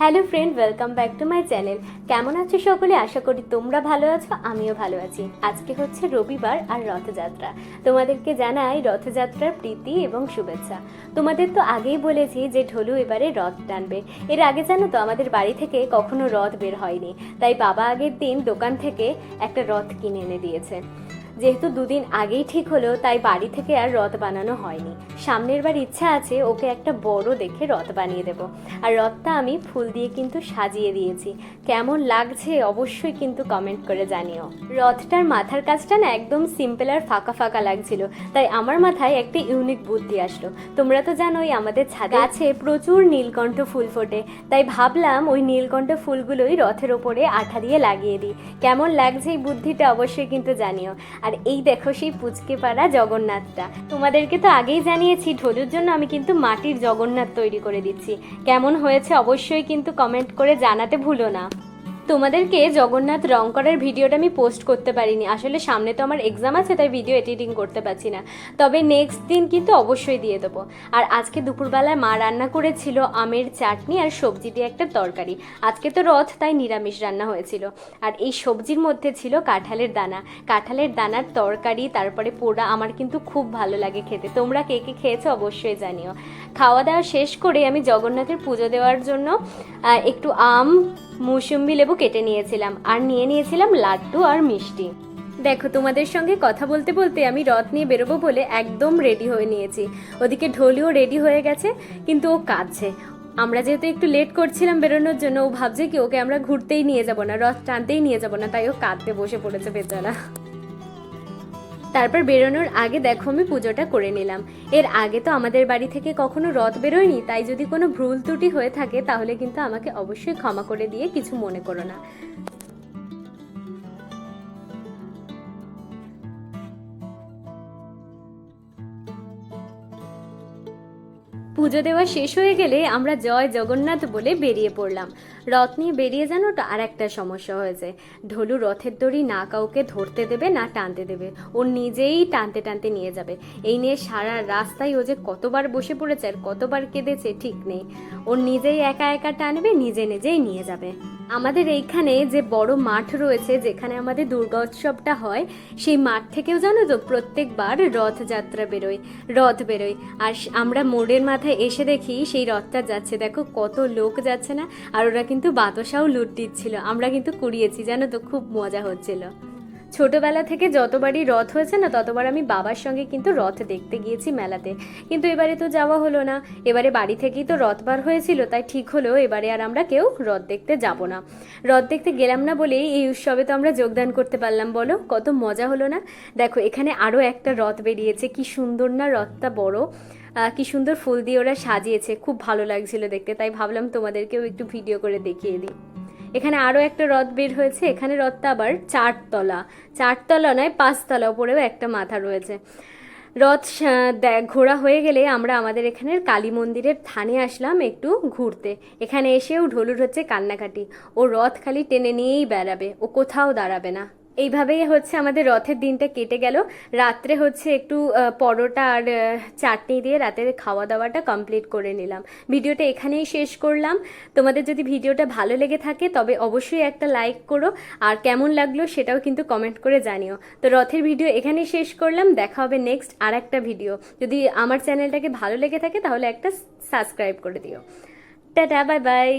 Hello friend, welcome back to my channel. কেমন আছো সকলে? আশা করি তোমরা ভালো আছো, আমিও ভালো আছি। আজকে হচ্ছে রবিবার আর রথযাত্রা। তোমাদেরকে জানাই রথযাত্রার প্রীতি এবং শুভেচ্ছা। তোমাদের তো আগেই বলেছি যে ঢোলু এবারে রথ টানবে। এর আগে জানো তো, আমাদের বাড়ি থেকে কখনো রথ বের হয়নি। তাই বাবা আগের দিন দোকান থেকে একটা রথ কিনে এনে দিয়েছে। যেহেতু দুদিন আগেই ঠিক হলো, তাই বাড়ি থেকে আর রথ বানানো হয়নি। সামনের বার ইচ্ছা আছে ওকে একটা বড় দেখে রথ বানিয়ে দেব। আর রথটা আমি ফুল দিয়ে কিন্তু সাজিয়ে দিয়েছি। কেমন লাগছে অবশ্যই কিন্তু কমেন্ট করে জানিও। রথটার মাথার কাজটা না একদম সিম্পল আর ফাঁকা ফাঁকা লাগছিল। তাই আমার মাথায় একটি ইউনিক বুদ্ধি আসলো। তোমরা তো জানোই আমাদের ছাদে আছে প্রচুর নীলকণ্ঠ ফুল ফোটে। তাই ভাবলাম ওই নীলকণ্ঠ ফুলগুলোই রথের ওপরে আঠা দিয়ে লাগিয়ে দিই। কেমন লাগছে এই বুদ্ধিটা অবশ্যই কিন্তু জানিও। আর এই দেখো সেই পুচকে পাড়া জগন্নাথটা। তোমাদেরকে তো আগেই জানিয়েছি ঢোলুর জন্য আমি কিন্তু মাটির জগন্নাথ তৈরি করে দিচ্ছি। কেমন হয়েছে অবশ্যই কিন্তু কমেন্ট করে জানাতে ভুলো না। তোমাদেরকে জগন্নাথ রং করার ভিডিওটা আমি পোস্ট করতে পারিনি। আসলে সামনে তো আমার এক্সাম আছে, তাই ভিডিও এডিটিং করতে পারছি না। তবে নেক্সট দিন কিন্তু অবশ্যই দিয়ে দেবো। আর আজকে দুপুরবেলায় মা রান্না করেছিল আমের চাটনি আর সবজি দিয়ে একটা তরকারি। আজকে তো রথ, তাই নিরামিষ রান্না হয়েছিল। আর এই সবজির মধ্যে ছিল কাঁঠালের দানা। কাঁঠালের দানার তরকারি, তারপরে পোড়া আমার কিন্তু খুব ভালো লাগে খেতে। তোমরা কে কে খেয়েছো অবশ্যই জানিও। খাওয়া দাওয়া শেষ করে আমি জগন্নাথের পুজো দেওয়ার জন্য একটু আম মৌসুম্বি লেবু কেটে নিয়েছিলাম, আর নিয়ে নিয়েছিলাম লাড্ডু আর মিষ্টি। দেখো, তোমাদের সঙ্গে কথা বলতে বলতে আমি রথ নিয়ে বেরোবো বলে একদম রেডি হয়ে নিয়েছি। ওদিকে ঢোলিও রেডি হয়ে গেছে, কিন্তু ও কাঁদছে। আমরা যেহেতু একটু লেট করছিলাম বেরোনোর জন্য, ও ভাবছে কি ওকে আমরা ঘুরতেই নিয়ে যাব না, রথ টানতেই নিয়ে যাব না, তাই ও কাঁদতে বসে পড়েছে বেচারা। তারপর বেরোনোর আগে দেখো আমি পুজোটা করে নিলাম। এর আগে তো আমাদের বাড়ি থেকে কখনো রথ বেরোয়নি, তাই যদি কোনো ভুল ত্রুটি হয়ে থাকে তাহলে কিন্তু আমাকে অবশ্যই ক্ষমা করে দিয়ে কিছু মনে করো না। পুজো দেওয়া শেষ হয়ে গেলে আমরা জয় জগন্নাথ বলে বেরিয়ে পড়লাম। রথ নিয়ে বেরিয়ে যেন আর একটা সমস্যা হয়েছে। ঢোলু রথের দড়ি না কাউকে ধরতে দেবে, না টানতে দেবে। ও নিজেই টানতে টানতে নিয়ে যাবে। এই নিয়ে সারা রাস্তায় ও যে কতবার বসে পড়েছে আর কতবার কেঁদেছে ঠিক নেই। ও নিজেই একা একা টানবে, নিজে নিজেই নিয়ে যাবে। আমাদের এইখানে যে বড় মাঠ রয়েছে, যেখানে আমাদের দুর্গা উৎসবটা হয়, সেই মাঠ থেকেও জানো তো প্রত্যেকবার রথযাত্রা বেরোয়, রথ বেরোয়। আর আমরা মোড়ের মাথায় এসে দেখি সেই রথটা যাচ্ছে। দেখো কত লোক যাচ্ছে না, আর ওরা কিন্তু বাতাসাও লুট দিচ্ছিল। আমরা কিন্তু কুড়িয়েছি, জানো তো, খুব মজা হচ্ছিল। ছোটবেলা থেকে যতবারই রথ হয়েছে না, ততবার আমি বাবার সঙ্গে কিন্তু রথ দেখতে গিয়েছি মেলাতে। কিন্তু এবারে তো যাওয়া হলো না। এবারে বাড়ি থেকেই তো রথ বার হয়েছিল, তাই ঠিক হলো, এবারে আর আমরা কেউ রথ দেখতে যাব না। রথ দেখতে গেলাম না বলেই এই উৎসবে তো আমরা যোগদান করতে পারলাম, বলো? কত মজা হলো না? দেখো, এখানে আরও একটা রথ বেরিয়েছে, কি সুন্দর না রথটা বড়। কি সুন্দর ফুল দিয়ে ওরা সাজিয়েছে, খুব ভালো লাগছিল দেখতে, তাই ভাবলাম তোমাদেরকেও একটু ভিডিও করে দেখিয়ে দিই। এখানে আরও একটা রথ বের হয়েছে, এখানে রথটা আবার চারতলা চারতলা নয়, পাঁচতলা, উপরেও একটা মাথা রয়েছে। রথ ঘোরা হয়ে গেলে আমরা আমাদের এখানের কালী মন্দিরের থানে আসলাম একটু ঘুরতে। এখানে এসেও ঢোলুর হচ্ছে কান্নাকাটি, ও রথ খালি টেনে নিয়েই বেড়াবে, ও কোথাও দাঁড়াবে না। এইভাবেই হচ্ছে আমাদের রথের দিনটা কেটে গেল। রাত্রে হচ্ছে একটু পরোটা আর চাটনি দিয়ে রাতের খাওয়া দাওয়াটা কমপ্লিট করে নিলাম। ভিডিওটা এখানেই শেষ করলাম। তোমাদের যদি ভিডিওটা ভালো লেগে থাকে, তবে অবশ্যই একটা লাইক করো। আর কেমন লাগল সেটাও কিন্তু কমেন্ট করে জানিও। তো রথের ভিডিও এখানেই শেষ করলাম। দেখা হবে নেক্সট আর একটা ভিডিও। যদি আমার চ্যানেলটাকে ভালো লেগে থাকে, তাহলে একটা সাবস্ক্রাইব করে দিও। Tata bye bye